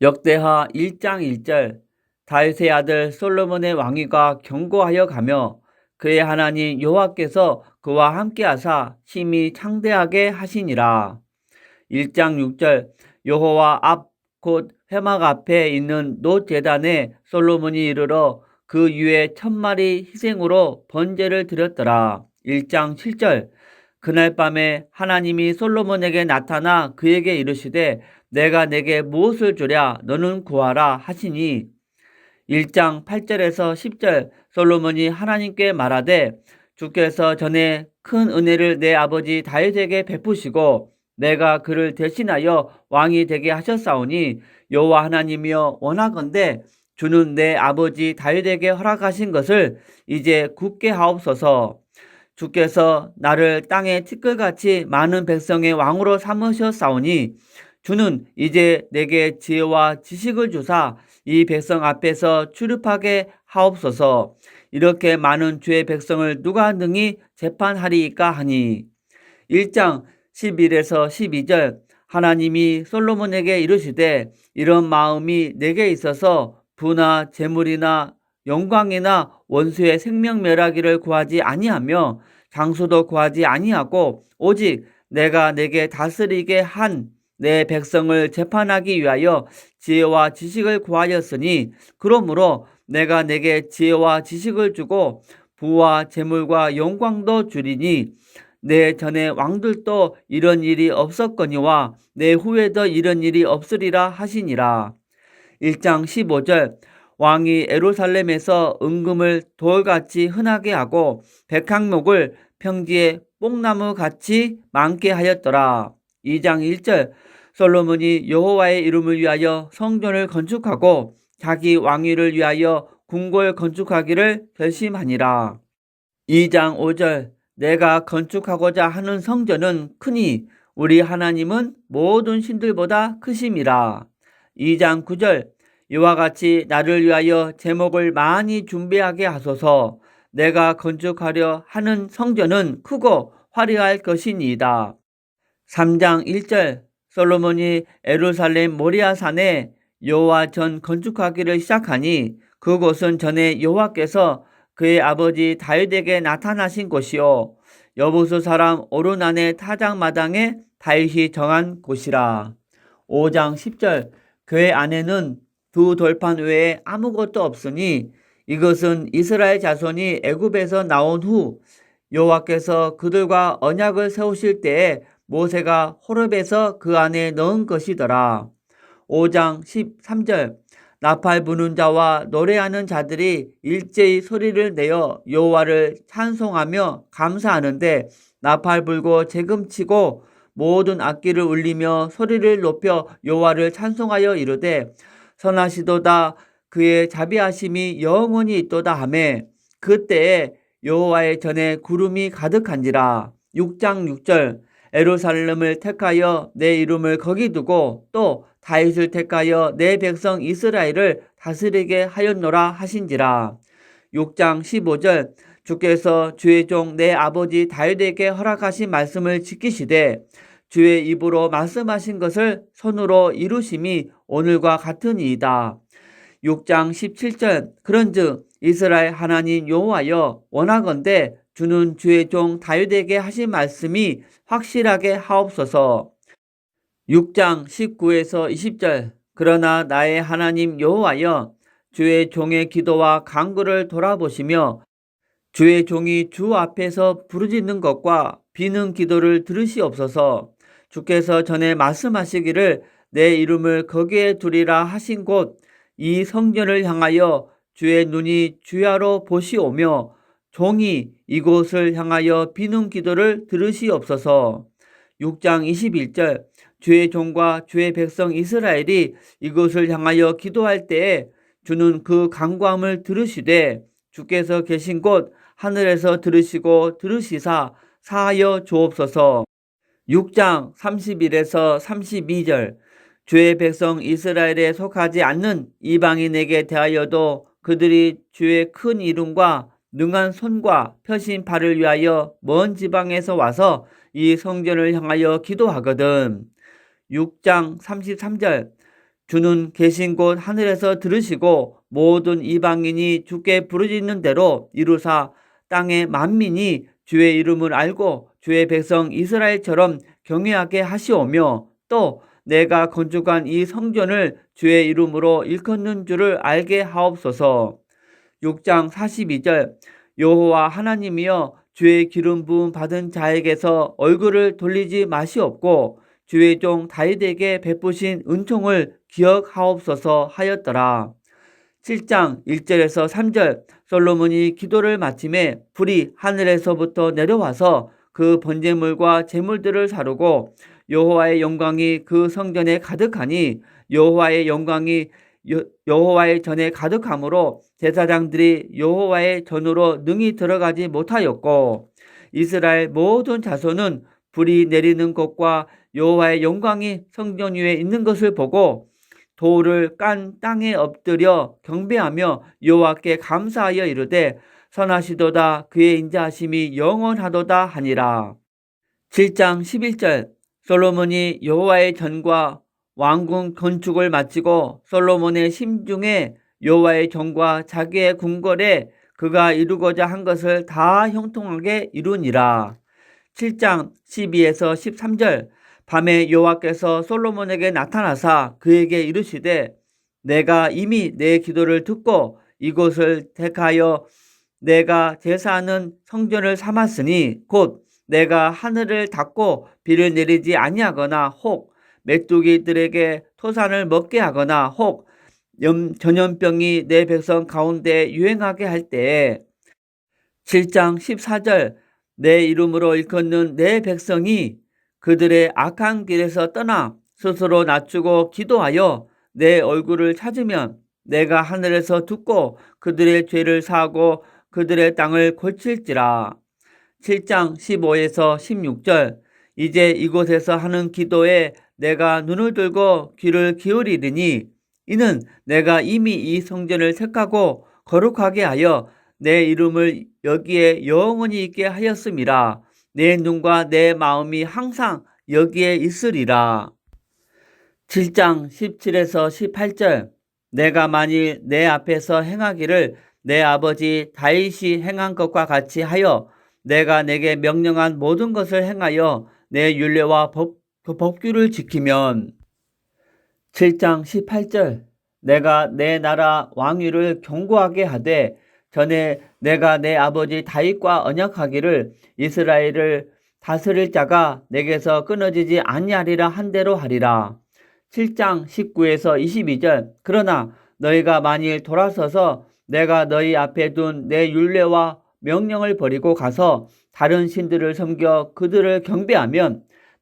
역대하 1장 1절 다윗의 아들 솔로몬의 왕위가 견고하여 가며 그의 하나님 여호와께서 그와 함께 하사 심히 창대하게 하시니라. 1장 6절 여호와 앞 곧 회막 앞에 있는 노 제단에 솔로몬이 이르러 그 위에 천마리 희생으로 번제를 드렸더라. 1장 7절 그날 밤에 하나님이 솔로몬에게 나타나 그에게 이르시되 내가 내게 무엇을 주랴? 너는 구하라 하시니. 1장 8절에서 10절. 솔로몬이 하나님께 말하되 주께서 전에 큰 은혜를 내 아버지 다윗에게 베푸시고 내가 그를 대신하여 왕이 되게 하셨사오니 여호와 하나님이여 원하건대 주는 내 아버지 다윗에게 허락하신 것을 이제 굳게 하옵소서. 주께서 나를 땅의 티끌같이 많은 백성의 왕으로 삼으셨사오니 주는 이제 내게 지혜와 지식을 주사 이 백성 앞에서 출입하게 하옵소서. 이렇게 많은 주의 백성을 누가 능히 재판하리이까 하니 1장 11에서 12절 하나님이 솔로몬에게 이르시되 이런 마음이 내게 있어서 부나 재물이나 영광이나 원수의 생명 멸하기를 구하지 아니하며 장수도 구하지 아니하고 오직 내가 내게 다스리게 한 내 백성을 재판하기 위하여 지혜와 지식을 구하였으니 그러므로 내가 내게 지혜와 지식을 주고 부와 재물과 영광도 주리니 내 전에 왕들도 이런 일이 없었거니와 내 후에도 이런 일이 없으리라 하시니라. 1장 15절 왕이 에루살렘에서 은금을 돌같이 흔하게 하고 백항목을 평지에 뽕나무 같이 많게 하였더라. 2장 1절 솔로몬이 여호와의 이름을 위하여 성전을 건축하고 자기 왕위를 위하여 궁궐 건축하기를 결심하니라. 2장 5절 내가 건축하고자 하는 성전은 크니 우리 하나님은 모든 신들보다 크심이라. 2장 9절 이와 같이 나를 위하여 제목을 많이 준비하게 하소서 내가 건축하려 하는 성전은 크고 화려할 것이니이다. 3장 1절 솔로몬이 에루살렘 모리아산에 여호와 전 건축하기를 시작하니 그곳은 전에 여호와께서 그의 아버지 다윗에게 나타나신 곳이요 여부수 사람 오르난의 타작 마당에 다윗이 정한 곳이라. 5장 10절 그의 안에는 두 돌판 외에 아무것도 없으니 이것은 이스라엘 자손이 애굽에서 나온 후 여호와께서 그들과 언약을 세우실 때에 모세가 호렙에서 그 안에 넣은 것이더라. 5장 13절. 나팔 부는 자와 노래하는 자들이 일제히 소리를 내어 여호와를 찬송하며 감사하는데 나팔 불고 재금치고 모든 악기를 울리며 소리를 높여 여호와를 찬송하여 이르되 선하시도다. 그의 자비하심이 영원히 있도다 하매 그때에 여호와의 전에 구름이 가득한지라. 6장 6절 에루살렘을 택하여 내 이름을 거기 두고 또 다윗을 택하여 내 백성 이스라엘을 다스리게 하였노라 하신지라. 6장 15절 주께서 주의 종 내 아버지 다윗에게 허락하신 말씀을 지키시되 주의 입으로 말씀하신 것을 손으로 이루심이 오늘과 같으니이다. 6장 17절 그런즉 이스라엘 하나님 여호와여 원하건대 주는 주의 종 다윗에게 하신 말씀이 확실하게 하옵소서. 6장 19에서 20절 그러나 나의 하나님 여호와여 주의 종의 기도와 간구를 돌아보시며 주의 종이 주 앞에서 부르짖는 것과 비는 기도를 들으시옵소서 주께서 전에 말씀하시기를 내 이름을 거기에 두리라 하신 곳 이 성전을 향하여 주의 눈이 주야로 보시오며 종이 이곳을 향하여 비는 기도를 들으시옵소서 6장 21절 주의 종과 주의 백성 이스라엘이 이곳을 향하여 기도할 때에 주는 그 강구함을 들으시되 주께서 계신 곳 하늘에서 들으시고 들으시사 사하여 주옵소서. 6장 31에서 32절 주의 백성 이스라엘에 속하지 않는 이방인에게 대하여도 그들이 주의 큰 이름과 능한 손과 펴신 발을 위하여 먼 지방에서 와서 이 성전을 향하여 기도하거든. 6장 33절 주는 계신 곳 하늘에서 들으시고 모든 이방인이 주께 부르짖는 대로 이루사 땅의 만민이 주의 이름을 알고 주의 백성 이스라엘처럼 경외하게 하시오며 또 내가 건축한 이 성전을 주의 이름으로 일컫는 줄을 알게 하옵소서. 6장 42절 여호와 하나님이여 주의 기름 부음 받은 자에게서 얼굴을 돌리지 마시옵고 주의 종 다윗에게 베푸신 은총을 기억하옵소서 하였더라. 7장 1절에서 3절 솔로몬이 기도를 마침에 불이 하늘에서부터 내려와서 그 번제물과 제물들을 사르고 여호와의 영광이 그 성전에 가득하니 여호와의 영광이 여호와의 전에 가득하므로 제사장들이 여호와의 전으로 능히 들어가지 못하였고 이스라엘 모든 자손은 불이 내리는 것과 여호와의 영광이 성전 위에 있는 것을 보고 돌을 깐 땅에 엎드려 경배하며 여호와께 감사하여 이르되 선하시도다 그의 인자하심이 영원하도다 하니라. 7장 11절 솔로몬이 여호와의 전과 왕궁 건축을 마치고 솔로몬의 심중에 여호와의 전과 자기의 궁궐에 그가 이루고자 한 것을 다 형통하게 이루니라. 7장 12에서 13절 밤에 여호와께서 솔로몬에게 나타나사 그에게 이르시되 내가 이미 내 기도를 듣고 이곳을 택하여 내가 제사하는 성전을 삼았으니 곧 내가 하늘을 닫고 비를 내리지 아니하거나 혹 메뚜기들에게 토산을 먹게 하거나 혹 전염병이 내 백성 가운데 유행하게 할 때에 7장 14절 내 이름으로 일컫는 내 백성이 그들의 악한 길에서 떠나 스스로 낮추고 기도하여 내 얼굴을 찾으면 내가 하늘에서 듣고 그들의 죄를 사하고 그들의 땅을 고칠지라. 7장 15에서 16절 이제 이곳에서 하는 기도에 내가 눈을 들고 귀를 기울이리니 이는 내가 이미 이 성전을 택하고 거룩하게 하여 내 이름을 여기에 영원히 있게 하였음이라 내 눈과 내 마음이 항상 여기에 있으리라. 7장 17에서 18절 내가 만일 내 앞에서 행하기를 내 아버지 다윗이 행한 것과 같이 하여 내가 내게 명령한 모든 것을 행하여 내 율례와 법, 그 법규를 지키면 7장 18절 내가 내 나라 왕위를 견고하게 하되 전에 내가 내 아버지 다윗과 언약하기를 이스라엘을 다스릴 자가 내게서 끊어지지 아니하리라 한 대로 하리라. 7장 19에서 22절 그러나 너희가 만일 돌아서서 내가 너희 앞에 둔 내 율례와 명령을 버리고 가서 다른 신들을 섬겨 그들을 경배하면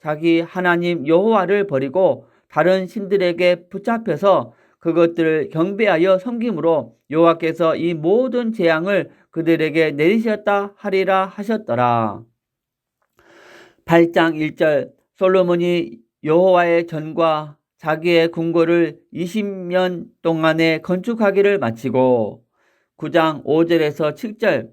자기 하나님 여호와를 버리고 다른 신들에게 붙잡혀서 그것들을 경배하여 섬김으로 여호와께서 이 모든 재앙을 그들에게 내리셨다 하리라 하셨더라. 8장 1절 솔로몬이 여호와의 전과 자기의 궁궐을 20년 동안에 건축하기를 마치고 9장 5절에서 7절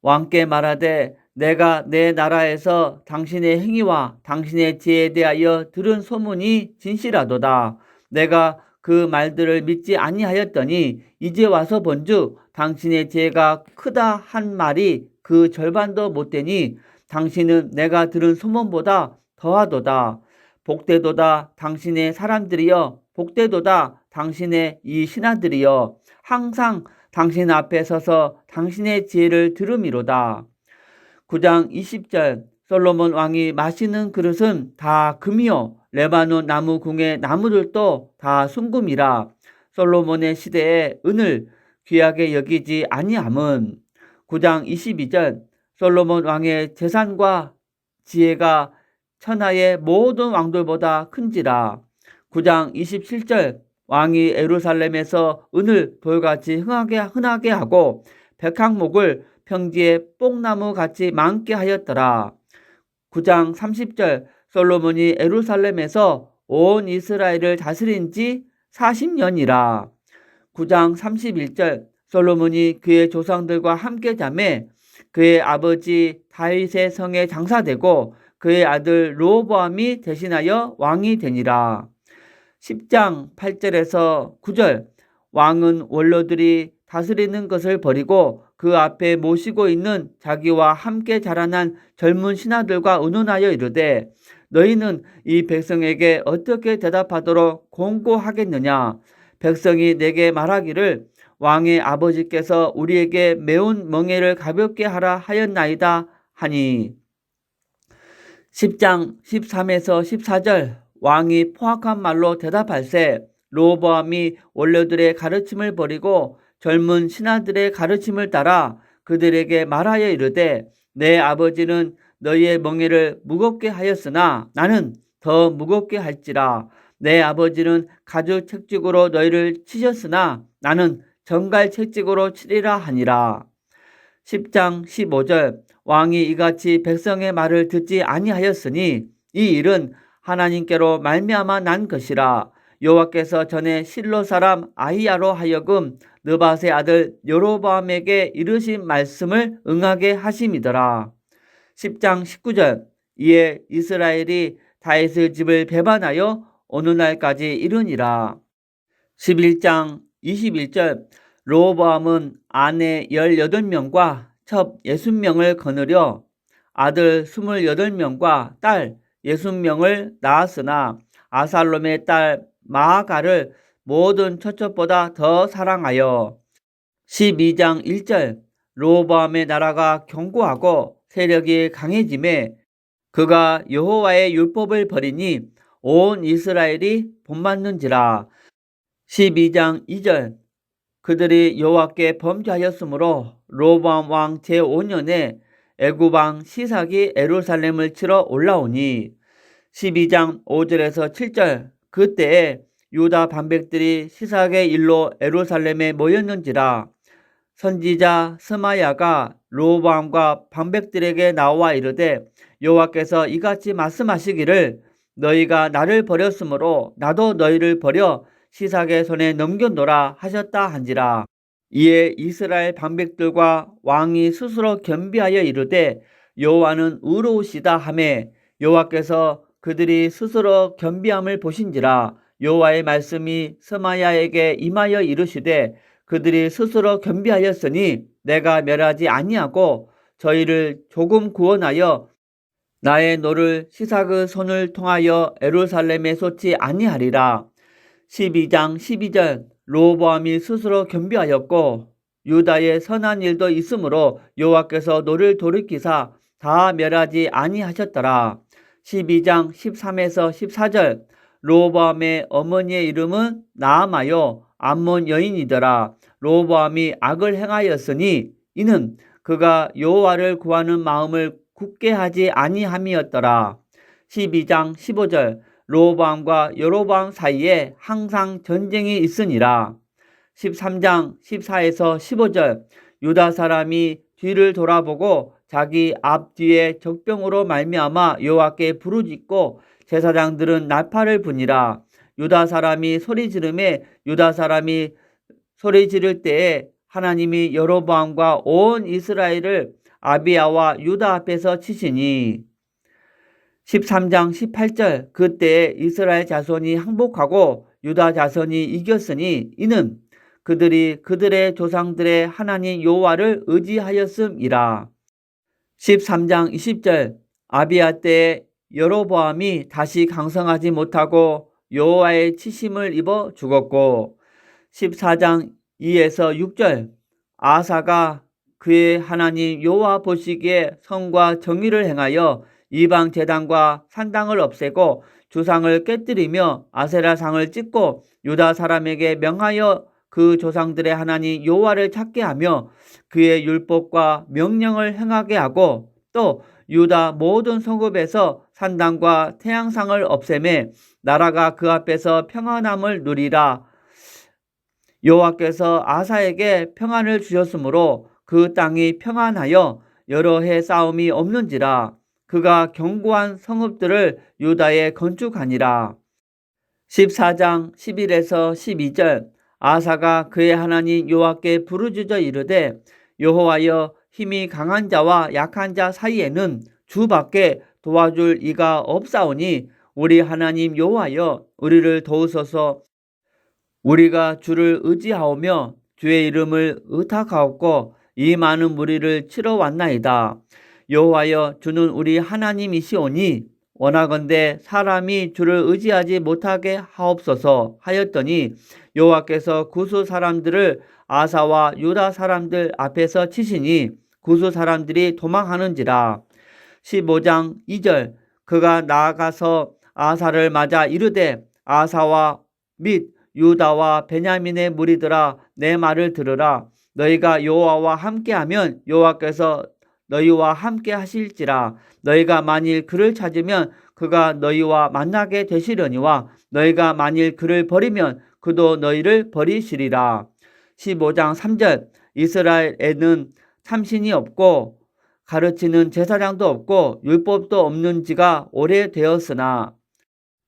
왕께 말하되 내가 내 나라에서 당신의 행위와 당신의 지혜에 대하여 들은 소문이 진실하도다. 내가 그 말들을 믿지 아니하였더니 이제 와서 본즉 당신의 지혜가 크다 한 말이 그 절반도 못 되니 당신은 내가 들은 소문보다 더하도다. 복되도다 당신의 사람들이여 복되도다 당신의 이 신하들이여 항상 당신 앞에 서서 당신의 지혜를 들음이로다. 9장 20절. 솔로몬 왕이 마시는 그릇은 다 금이요. 레바논 나무 궁의 나무들도 다 순금이라. 솔로몬의 시대에 은을 귀하게 여기지 아니함은. 9장 22절. 솔로몬 왕의 재산과 지혜가 천하의 모든 왕들보다 큰지라. 9장 27절. 왕이 에루살렘에서 은을 돌같이 흥하게 흔하게 하고 백항목을 평지에 뽕나무 같이 많게 하였더라. 9장 30절 솔로몬이 에루살렘에서 온 이스라엘을 다스린 지 40년이라. 9장 31절 솔로몬이 그의 조상들과 함께 잠에 그의 아버지 다윗의 성에 장사되고 그의 아들 로보암이 대신하여 왕이 되니라. 10장 8절에서 9절 왕은 원로들이 다스리는 것을 버리고 그 앞에 모시고 있는 자기와 함께 자라난 젊은 신하들과 의논하여 이르되 너희는 이 백성에게 어떻게 대답하도록 공고하겠느냐? 백성이 내게 말하기를 왕의 아버지께서 우리에게 매운 멍에를 가볍게 하라 하였나이다 하니. 10장 13에서 14절 왕이 포악한 말로 대답할세 로보암이 원로들의 가르침을 버리고 젊은 신하들의 가르침을 따라 그들에게 말하여 이르되 내 아버지는 너희의 멍에를 무겁게 하였으나 나는 더 무겁게 할지라. 내 아버지는 가죽 책찍으로 너희를 치셨으나 나는 정갈 책찍으로 치리라 하니라. 10장 15절. 왕이 이같이 백성의 말을 듣지 아니하였으니 이 일은 하나님께로 말미암아 난 것이라. 여호와께서 전에 실로 사람 아히야로 하여금 느바세 아들 여로보암에게 이르신 말씀을 응하게 하심이더라. 10장 19절 이에 이스라엘이 다윗의 집을 배반하여 어느 날까지 이르니라. 11장 21절 로보암은 아내 18명과 첩 60명을 거느려 아들 28명과 딸 60명을 낳았으나 아살롬의 딸 마아가를 모든 처첩보다 더 사랑하여. 12장 1절. 로보암의 나라가 견고하고 세력이 강해짐에 그가 여호와의 율법을 버리니 온 이스라엘이 본받는지라. 12장 2절. 그들이 여호와께 범죄하였으므로 로보암 왕 제5년에 애굽 왕 시삭이 에루살렘을 치러 올라오니. 12장 5절에서 7절. 그때에 유다 반백들이 시삭의 일로 에루살렘에 모였는지라 선지자 스마야가 로보암과 반백들에게 나와 이르되 여호와께서 이같이 말씀하시기를 너희가 나를 버렸으므로 나도 너희를 버려 시삭의 손에 넘겨노라 하셨다 한지라. 이에 이스라엘 방백들과 왕이 스스로 겸비하여 이르되 여호와는 의로우시다 하매 여호와께서 그들이 스스로 겸비함을 보신지라 여호와의 말씀이 스마야에게 임하여 이르시되 그들이 스스로 겸비하였으니 내가 멸하지 아니하고 저희를 조금 구원하여 나의 노를 시삭의 손을 통하여 에루살렘에 쏟지 아니하리라. 12장 12절 로보암이 스스로 겸비하였고 유다의 선한 일도 있으므로 여호와께서 노를 돌이키사 다 멸하지 아니하셨더라. 12장 13에서 14절 로보암의 어머니의 이름은 나아마요 암몬 여인이더라. 로보암이 악을 행하였으니 이는 그가 여호와를 구하는 마음을 굳게 하지 아니함이었더라. 12장 15절 로보암과 여로보암 사이에 항상 전쟁이 있으니라. 13장 14에서 15절 유다 사람이 뒤를 돌아보고 자기 앞 뒤에 적병으로 말미암아 여호와께 부르짖고 제사장들은 나팔을 부니라. 유다 사람이 소리 지르매 유다 사람이 소리 지를 때에 하나님이 여로보암과 온 이스라엘을 아비야와 유다 앞에서 치시니 13장 18절 그때 이스라엘 자손이 항복하고 유다 자손이 이겼으니 이는 그들이 그들의 조상들의 하나님 여호와를 의지하였음이라. 13장 20절 아비야 때에 여로보암이 다시 강성하지 못하고 여호와의 치심을 입어 죽었고 14장 2에서 6절 아사가 그의 하나님 여호와 보시기에 성과 정의를 행하여 이방 제단과 산당을 없애고 주상을 깨뜨리며 아세라상을 찢고 유다 사람에게 명하여 그 조상들의 하나님 여호와를 찾게 하며 그의 율법과 명령을 행하게 하고 또 유다 모든 성읍에서 산당과 태양상을 없애매 나라가 그 앞에서 평안함을 누리라 여호와께서 아사에게 평안을 주셨으므로 그 땅이 평안하여 여러 해 싸움이 없는지라 그가 견고한 성읍들을 유다에 건축하니라. 14장 11에서 12절 아사가 그의 하나님 여호와께 부르짖어 이르되 여호와여 힘이 강한 자와 약한 자 사이에는 주밖에 도와줄 이가 없사오니 우리 하나님 여호와여 우리를 도우소서 우리가 주를 의지하오며 주의 이름을 의탁하옵고 이 많은 무리를 치러 왔나이다. 여호와여 주는 우리 하나님이시오니 원하건대 사람이 주를 의지하지 못하게 하옵소서 하였더니 여호와께서 구수 사람들을 아사와 유다 사람들 앞에서 치시니 구수 사람들이 도망하는지라. 15장 2절. 그가 나아가서 아사를 맞아 이르되 아사와 및 유다와 베냐민의 무리들아 내 말을 들으라. 너희가 여호와와 함께하면 여호와께서 너희와 함께 하실지라. 너희가 만일 그를 찾으면 그가 너희와 만나게 되시려니와 너희가 만일 그를 버리면 그도 너희를 버리시리라. 15장 3절. 이스라엘에는 참신이 없고 가르치는 제사장도 없고 율법도 없는 지가 오래되었으나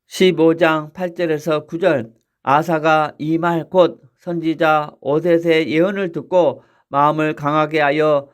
15장 8절에서 9절 아사가 이 말 곧 선지자 오셋의 예언을 듣고 마음을 강하게 하여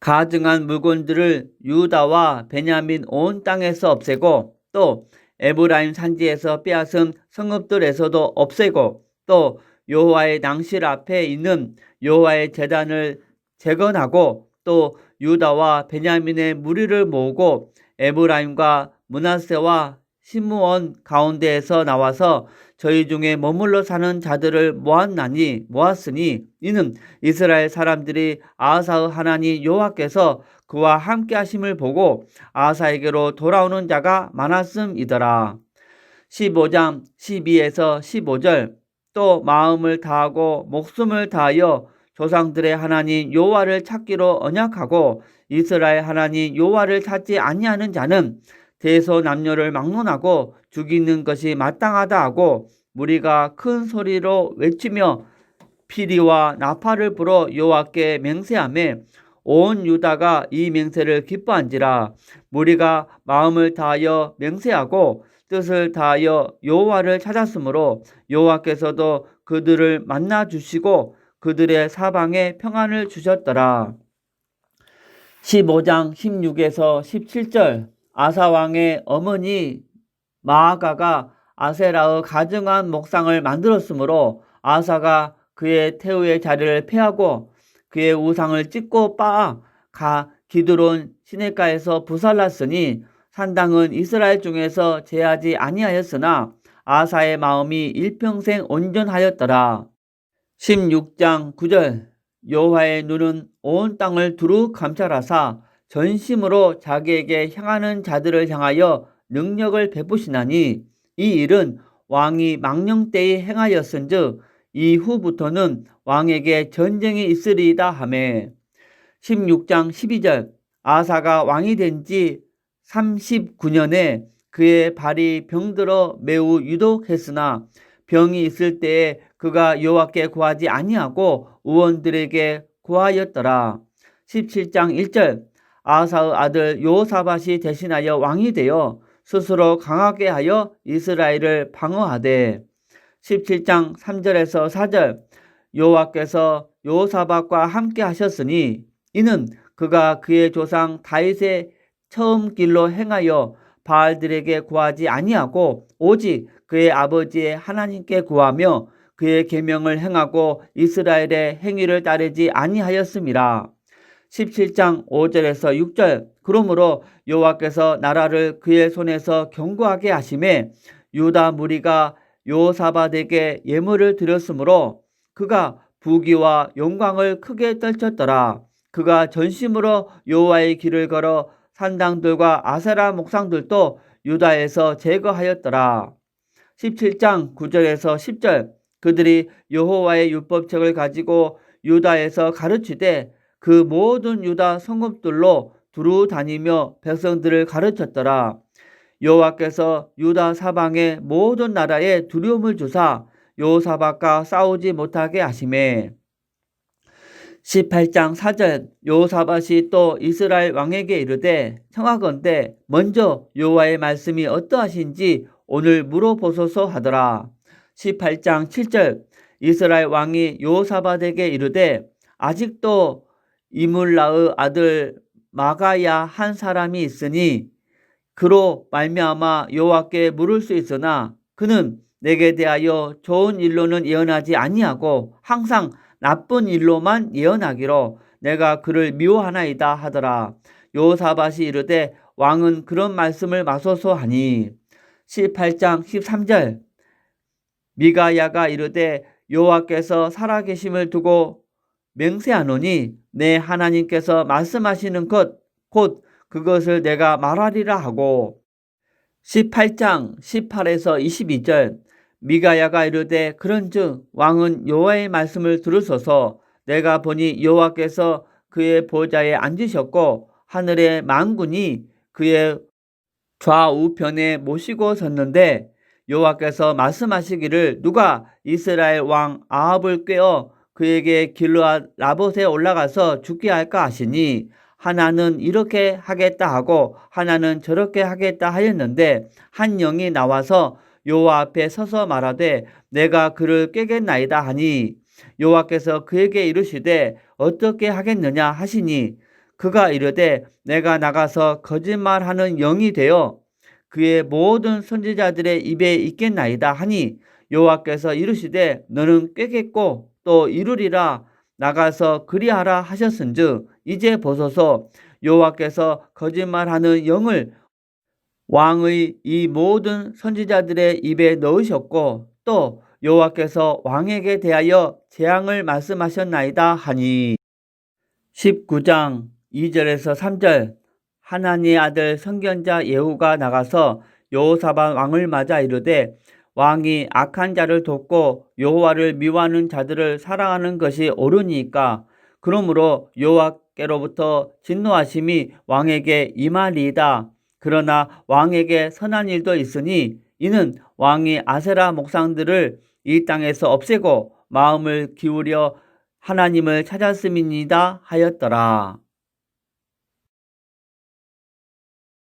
가증한 물건들을 유다와 베냐민 온 땅에서 없애고 또 에브라임 산지에서 빼앗은 성읍들에서도 없애고 또 여호와의 낭실 앞에 있는 여호와의 재단을 재건하고 또 유다와 베냐민의 무리를 모으고 에브라임과 문하세와 시므온 가운데에서 나와서 저희 중에 머물러 사는 자들을 모았나니 모았으니 이는 이스라엘 사람들이 아사의 하나님 여호와께서 그와 함께 하심을 보고 아사에게로 돌아오는 자가 많았음이더라. 15장 12에서 15절 또 마음을 다하고 목숨을 다하여 조상들의 하나님 여호와를 찾기로 언약하고 이스라엘 하나님 여호와를 찾지 아니하는 자는 대소 남녀를 막론하고 죽이는 것이 마땅하다 하고 무리가 큰 소리로 외치며 피리와 나팔을 불어 여호와께 맹세하며 온 유다가 이 맹세를 기뻐한지라. 무리가 마음을 다하여 맹세하고 뜻을 다하여 여호와를 찾았으므로 여호와께서도 그들을 만나 주시고 그들의 사방에 평안을 주셨더라. 15장 16에서 17절 아사 왕의 어머니 마아가가 아세라의 가증한 목상을 만들었으므로 아사가 그의 태우의 자리를 패하고 그의 우상을 찢고 빻아 가 기드론 시내가에서 부살랐으니 산당은 이스라엘 중에서 제하지 아니하였으나 아사의 마음이 일평생 온전하였더라. 16장 9절. 여호와의 눈은 온 땅을 두루 감찰하사 전심으로 자기에게 향하는 자들을 향하여 능력을 베푸시나니 이 일은 왕이 망령 때에 행하였은즉 이후부터는 왕에게 전쟁이 있으리이다 하매. 16장 12절. 아사가 왕이 된 지 39년에 그의 발이 병들어 매우 유독했으나 병이 있을 때에 그가 여호와께 구하지 아니하고 의원들에게 구하였더라. 17장 1절. 아사의 아들 요사밭이 대신하여 왕이 되어 스스로 강하게 하여 이스라엘을 방어하되. 17장 3절에서 4절. 여호와께서 요사밭과 함께 하셨으니 이는 그가 그의 조상 다윗의 처음 길로 행하여 바알들에게 구하지 아니하고 오직 그의 아버지의 하나님께 구하며 그의 계명을 행하고 이스라엘의 행위를 따르지 아니하였음이라. 17장 5절에서 6절 그러므로 여호와께서 나라를 그의 손에서 견고하게 하심에 유다 무리가 요사바에게 예물을 드렸으므로 그가 부귀와 영광을 크게 떨쳤더라. 그가 전심으로 여호와의 길을 걸어 산당들과 아세라 목상들도 유다에서 제거하였더라. 17장 9절에서 10절 그들이 여호와의 율법책을 가지고 유다에서 가르치되 그 모든 유다 성읍들로 두루 다니며 백성들을 가르쳤더라. 여호와께서 유다 사방의 모든 나라에 두려움을 주사 여호사밧과 싸우지 못하게 하심에 18장 4절 여호사밧이 또 이스라엘 왕에게 이르되 청하건대 먼저 여호와의 말씀이 어떠하신지 오늘 물어보소서 하더라. 18장 7절 이스라엘 왕이 여호사밧에게 이르되 아직도 이물라의 아들 마가야 한 사람이 있으니 그로 말미암아 여호와께 물을 수 있으나 그는 내게 대하여 좋은 일로는 예언하지 아니하고 항상 나쁜 일로만 예언하기로 내가 그를 미워하나이다 하더라. 여호사밧이 이르되 왕은 그런 말씀을 마소서 하니. 18장 13절. 미가야가 이르되 여호와께서 살아계심을 두고 맹세하노니 내 하나님께서 말씀하시는 것 곧 그것을 내가 말하리라 하고. 18장 18에서 22절 미가야가 이르되 그런즉 왕은 여호와의 말씀을 들으소서. 내가 보니 여호와께서 그의 보좌에 앉으셨고 하늘의 만군이 그의 좌우편에 모시고 섰는데 여호와께서 말씀하시기를 누가 이스라엘 왕 아합을 꿰어 그에게 길르앗 라봇에 올라가서 죽게 할까 하시니 하나는 이렇게 하겠다 하고 하나는 저렇게 하겠다 하였는데 한 영이 나와서 여호와 앞에 서서 말하되 내가 그를 꿰겠나이다 하니 여호와께서 그에게 이르시되 어떻게 하겠느냐 하시니 그가 이르되 내가 나가서 거짓말하는 영이 되어 그의 모든 선지자들의 입에 있겠나이다 하니 여호와께서 이르시되 너는 꿰겠고 또 이루리라 나가서 그리하라 하셨은즉 이제 보소서. 여호와께서 거짓말하는 영을 왕의 이 모든 선지자들의 입에 넣으셨고 또 여호와께서 왕에게 대하여 재앙을 말씀하셨나이다 하니. 19장 2절에서 3절. 하나님의 아들 선견자 예후가 나가서 여호사밧 왕을 맞아 이르되 왕이 악한 자를 돕고 여호와를 미워하는 자들을 사랑하는 것이 옳으니까. 그러므로 여호와께로부터 진노하심이 왕에게 임하리이다. 그러나 왕에게 선한 일도 있으니 이는 왕이 아세라 목상들을 이 땅에서 없애고 마음을 기울여 하나님을 찾았음이니다 하였더라.